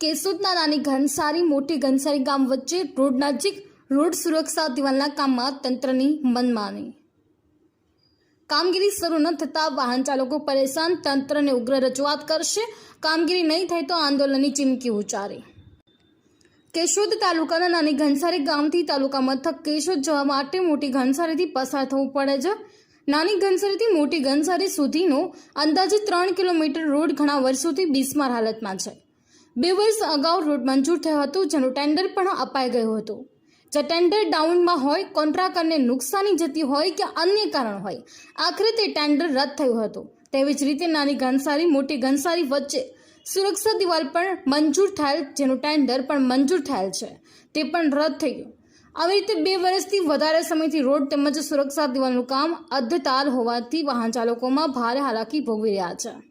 કેશોદના નાની ઘનસારી મોટી ઘનસારી ગામ વચ્ચે રોડ નજીક રોડ સુરક્ષા દિવાલના કામમાં તંત્રની મનમાની. કામગીરી શરૂ ન થતાં વાહન ચાલકો પરેશાન, તંત્રને ઉગ્ર રજૂઆત કરશે. કામગીરી નહીં થાય તો આંદોલનની ચીમકી ઉચ્ચારી. કેશોદ તાલુકાના નાની ઘનસારી ગામથી તાલુકા મથક કેશોદ જવા માટે મોટી ઘનસારીથી પસાર થવું પડે છે. નાની ઘનસારીથી મોટી ઘનસારી સુધીનો અંદાજે ત્રણ કિલોમીટર રોડ ઘણા વર્ષોથી બિસ્માર હાલતમાં છે. બે વર્ષ અગાઉ રોડ મંજૂર થયો હતો, જેનું ટેન્ડર પણ અપાઈ ગયું હતું. જે ટેન્ડર ડાઉનમાં હોય, કોન્ટ્રાક્ટરને નુકસાની જતી હોય કે અન્ય કારણ હોય, આખરે તે ટેન્ડર રદ થયું હતું. તેવી જ રીતે નાની ઘનસારી, મોટી ઘનસારી વચ્ચે સુરક્ષા દિવાલ પણ મંજૂર થયેલ, જેનું ટેન્ડર પણ મંજૂર થયેલ છે. તે પણ રદ થઈ ગયું. આવી રીતે બે વર્ષથી વધારે સમયથી રોડ તેમજ સુરક્ષા દિવાલનું કામ અધતાલ હોવાથી વાહન ચાલકોમાં ભારે હાલાકી ભોગવી રહ્યા છે.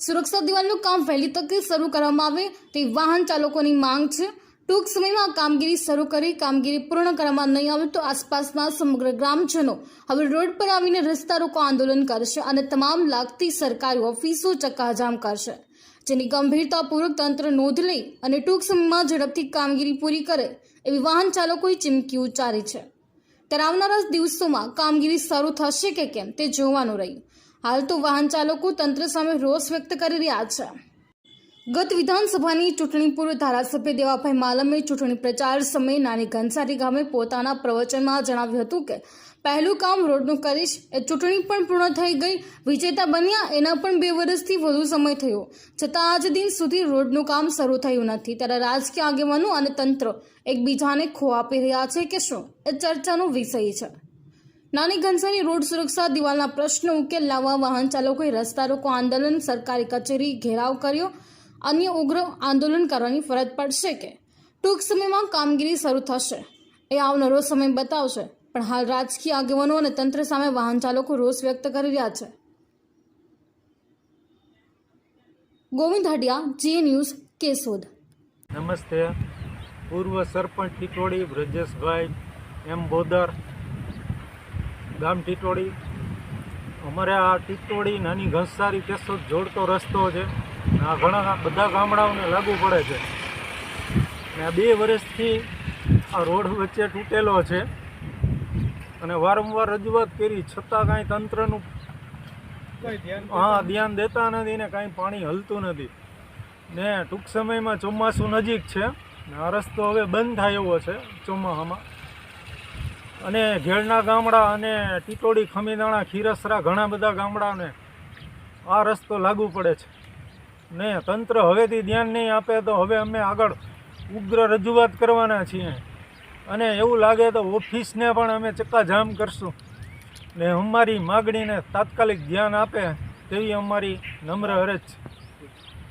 સુરક્ષા દિવાલનું કામ વહેલી તકે શરૂ કરવામાં આવે તે વાહન ચાલકોની માંગ છે. ટૂંક સમયમાં કામગીરી શરૂ કરી કામગીરી પૂર્ણ કરવામાં નહીં આવે તો આસપાસના સમગ્ર ગ્રામજનો હવે રોડ પર આવીને રસ્તા રોકો આંદોલન કરશે અને તમામ લાગતી સરકારી ઓફિસો ચક્કાજામ કરશે. જેની ગંભીરતાપૂર્વક તંત્ર નોંધ લઈ અને ટૂંક સમયમાં ઝડપથી કામગીરી પૂરી કરે એવી વાહન ચાલકોએ ચીમકી ઉચ્ચારી છે. ત્યારે આવનારા દિવસોમાં કામગીરી શરૂ થશે કે કેમ તે જોવાનું રહ્યું. હાલ તો વાહન ચાલકો તંત્ર સામે રોષ વ્યક્ત કરી રહ્યા છે. ગત વિધાનસભાની ચૂંટણી પૂર્વ ધારાસભ્ય દેવાભાઈ માલમે ચૂંટણી પ્રચાર સમયે નાની ઘનસારી ગામે પોતાના પ્રવચનમાં જણાવ્યું હતું કે, પહેલું કામ રોડનું કરીશ, એ ચૂંટણી પણ પૂર્ણ થઈ ગઈ, વિજેતા બન્યા, એના પણ બે વર્ષથી વધુ સમય થયો. છતાં આજ દિન સુધી રોડનું કામ શરૂ થયું નથી. ત્યારે રાજકીય આગેવાનો અને તંત્ર એકબીજાને ખો આપી રહ્યા છે કે શું? એ ચર્ચાનો વિષય છે. નાની ઘનસાની રોડ સુરક્ષા દિવાલના પ્રશ્નો ઉકેલ લાવવા વાહન ચાલકોએ રસ્તા રોકો આંદોલન, સરકારી કચેરી ઘેરાવ કર્યો. અન્ય ઉગ્ર આંદોલન કરવાની ફરજ પડશે કે ટૂંક સમયમાં કામગીરી શરૂ થશે. એ આવનારો સમય બતાવશે. પણ હાલ રાજકીય આગેવાનો અને તંત્ર સામે વાહન ચાલકો રોષ વ્યક્ત કરી રહ્યા છે. Govind Hadiya G news, Keshod. નમસ્તે. પૂર્વ સરપંચ ટીટોડી બ્રજેશભાઈ, એમ બોદર ગામ ટીટોડી અમારે આ ટીટોળી નાની ઘંસારી કેશોદ જોડતો રસ્તો છે. આ ઘણા બધા ગામડાઓને લાગુ પડે છે. અને આ બે વર્ષથી આ રોડ વચ્ચે તૂટેલો છે. અને વારંવાર રજૂઆત કરી, છતાં કાંઈ તંત્રનું હા, ધ્યાન દેતા નથી ને કાંઈ પાણી હલતું નથી. ને ટૂંક સમયમાં ચોમાસું નજીક છે. ને આ રસ્તો હવે બંધ થાય એવો છે ચોમાસામાં અને ઘેડના ગામડા અને ટીટોડી, ખમીદાણા, ખીરસરા ઘણા બધા ગામડાને આ રસ્તો લાગુ પડે છે. ને તંત્ર હવેથી ધ્યાન નહીં આપે તો હવે અમે આગળ ઉગ્ર રજૂઆત કરવાના છીએ. અને એવું લાગે તો ઓફિસને પણ અમે ચક્કાજામ કરશું. ને અમારી માગણીને તાત્કાલિક ધ્યાન આપે તેવી અમારી નમ્ર અરજ છે.